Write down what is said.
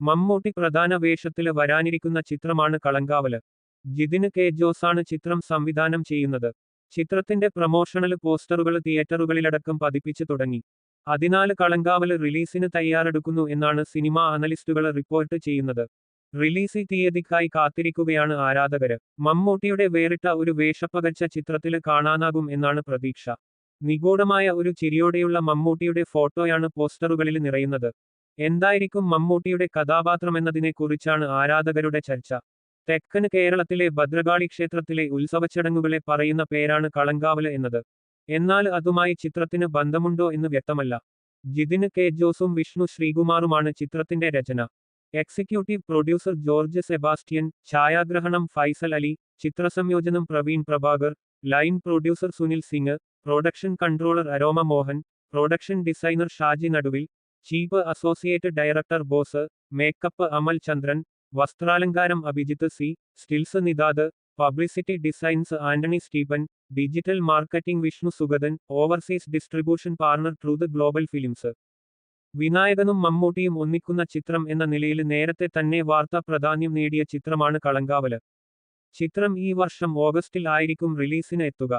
മമ്മൂട്ടി പ്രധാന വേഷത്തിൽ വരാനിരിക്കുന്ന ചിത്രമാണ് കളങ്കാവൽ. ജിതിന് കെ ജോസാണ് ചിത്രം സംവിധാനം ചെയ്യുന്നത്. ചിത്രത്തിന്റെ പ്രമോഷണൽ പോസ്റ്ററുകൾ തിയേറ്ററുകളിലടക്കം പതിപ്പിച്ചു തുടങ്ങി. അതിനാല് കളങ്കാവൽ റിലീസിന് തയ്യാറെടുക്കുന്നു എന്നാണ് സിനിമാ അനലിസ്റ്റുകൾ റിപ്പോർട്ട് ചെയ്യുന്നത്. റിലീസ് തീയതിക്കായി കാത്തിരിക്കുകയാണ് ആരാധകര്. മമ്മൂട്ടിയുടെ വേറിട്ട ഒരു വേഷപ്പകച്ച ചിത്രത്തിൽ കാണാനാകും എന്നാണ് പ്രതീക്ഷ. നിഗൂഢമായ ഒരു ചിരിയോടെയുള്ള മമ്മൂട്ടിയുടെ ഫോട്ടോയാണ് പോസ്റ്ററുകളിൽ നിറയുന്നത്. എന്തായിരിക്കും മമ്മൂട്ടിയുടെ കഥാപാത്രമെന്നതിനെക്കുറിച്ചാണ് ആരാധകരുടെ ചർച്ച. തെക്കൻ കേരളത്തിലെ ഭദ്രകാളി ക്ഷേത്രത്തിലെ ഉത്സവച്ചടങ്ങുകളെ പറയുന്ന പേരാണ് കളങ്കാവൽ എന്നത്. എന്നാൽ അതുമായി ചിത്രത്തിന് ബന്ധമുണ്ടോ എന്ന് വ്യക്തമല്ല. ജിതിന് കെ ജോസും വിഷ്ണു ശ്രീകുമാറുമാണ് ചിത്രത്തിന്റെ രചന. എക്സിക്യൂട്ടീവ് പ്രൊഡ്യൂസർ ജോർജ് സെബാസ്റ്റ്യൻ ഛായാഗ്രഹണം Faisal Ali ചിത്രസംയോജനം Praveen Prabhakar line producer Sunil Singh production controller Aroma Mohan production designer Shaji Naduvil chief associate director Bose makeup Amal Chandran വസ്ത്രാലങ്കാരം Abhijith C stills Nidad publicity designs Antony Stephen digital marketing Vishnu Suguthan overseas distribution partner Truth global films. വിനായകനും മമ്മൂട്ടിയും ഒന്നിക്കുന്ന ചിത്രം എന്ന നിലയിൽ നേരത്തെ തന്നെ വാർത്താ പ്രാധാന്യം നേടിയ ചിത്രമാണ് കളങ്കാവൽ. ചിത്രം ഈ വർഷം ഓഗസ്റ്റിൽ ആയിരിക്കും റിലീസിന് എത്തുക.